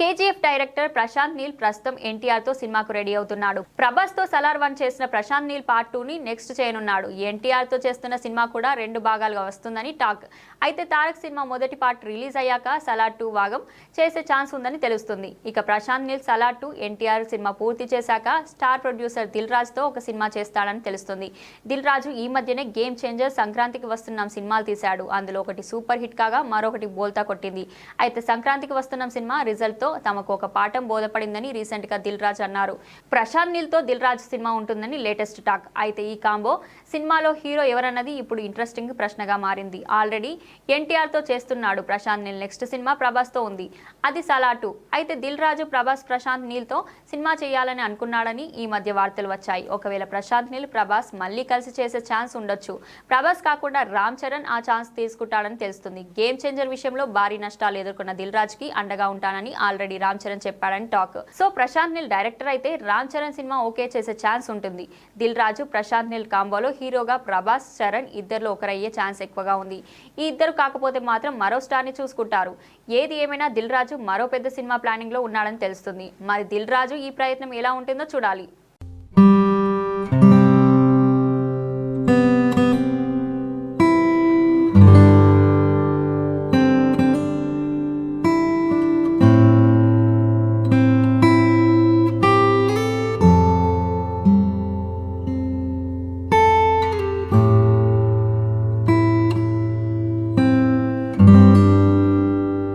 KGF director Prashanth Neel ప్రస్తుతం ఎన్టీఆర్తో సినిమాకు ready అవుతున్నాడు. ప్రభాస్తో సలార్ వన్ చేసిన ప్రశాంత్ నీల్ పార్ట్ టూ ని నెక్స్ట్ చేయనున్నాడు. ఎన్టీఆర్తో చేస్తున్న సినిమా కూడా రెండు భాగాలుగా వస్తుందని టాక్. అయితే తారక్ సినిమా మొదటి పార్ట్ రిలీజ్ అయ్యాక సలార్ టూ భాగం చేసే ఛాన్స్ ఉందని తెలుస్తుంది. ఇక ప్రశాంత్ నీల్ సలార్ టూ ఎన్టీఆర్ సినిమా పూర్తి చేశాక స్టార్ ప్రొడ్యూసర్ దిల్ రాజ్తో ఒక సినిమా చేస్తాడని తెలుస్తుంది. దిల్ రాజు ఈ మధ్యనే గేమ్ చేంజర్ సంక్రాంతికి వస్తున్నాం సినిమాలు తీశాడు. అందులో ఒకటి సూపర్ హిట్ కాగా మరొకటి బోల్తా కొట్టింది. అయితే సంక్రాంతికి వస్తున్నాం సినిమా రిజల్ట్తో తమకు ఒక పాఠం బోధపడిందని రీసెంట్గా దిల్ రాజ్ అన్నారు. ప్రశాంత్ నీల్తో దిల్ రాజ్ సినిమా ఉంటుందని లేటెస్ట్ టాక్. అయితే ఈ కాంబో సినిమాలో హీరో ఎవరన్నది ఇప్పుడు ఇంట్రెస్టింగ్ ప్రశ్నగా మారింది. ఆల్రెడీ ఎన్టీఆర్తో చేస్తున్నాడు ప్రశాంత్ నీల్. నెక్స్ట్ సినిమా ప్రభాస్తో ఉంది. అది సలాటు. అయితే దిల్ రాజు ప్రభాస్ ప్రశాంత్ నీల్తో సినిమా చేయాలని అనుకున్నాడని ఈ మధ్య వార్తలు వచ్చాయి. ఒకవేళ ప్రశాంత్ నీల్ ప్రభాస్ మళ్ళీ కలిసి చేసే ఛాన్స్ ఉండొచ్చు. ప్రభాస్ కాకుండా రామ్ చరణ్ ఆ ఛాన్స్ తీసుకుంటాడని తెలుస్తుంది. గేమ్ చేంజర్ విషయంలో భారీ నష్టాలు ఎదుర్కొన్న దిల్ రాజ్కి అండగా ఉంటానని ఆల్రెడీ రామ్ చరణ్ చెప్పాడని talk. So Prashanth Neel director అయితే రామ్ చరణ్ సినిమా ఓకే చేసే ఛాన్స్ ఉంటుంది. దిల్ రాజు ప్రశాంత్ నీల్ కాంబోలో హీరోగా ప్రభాస్ చరణ్ ఇద్దరిలో ఒకరయ్యే ఛాన్స్ ఎక్కువగా ఉంది. ఈ ఇద్దరు కాకపోతే మాత్రం మరో స్టార్ని చూసుకుంటారు. ఏది ఏమైనా దిల్ రాజు మరో పెద్ద సినిమా ప్లానింగ్లో ఉన్నాడని తెలుస్తుంది. మరి దిల్ రాజు ఈ ప్రయత్నం ఎలా ఉంటుందో చూడాలి.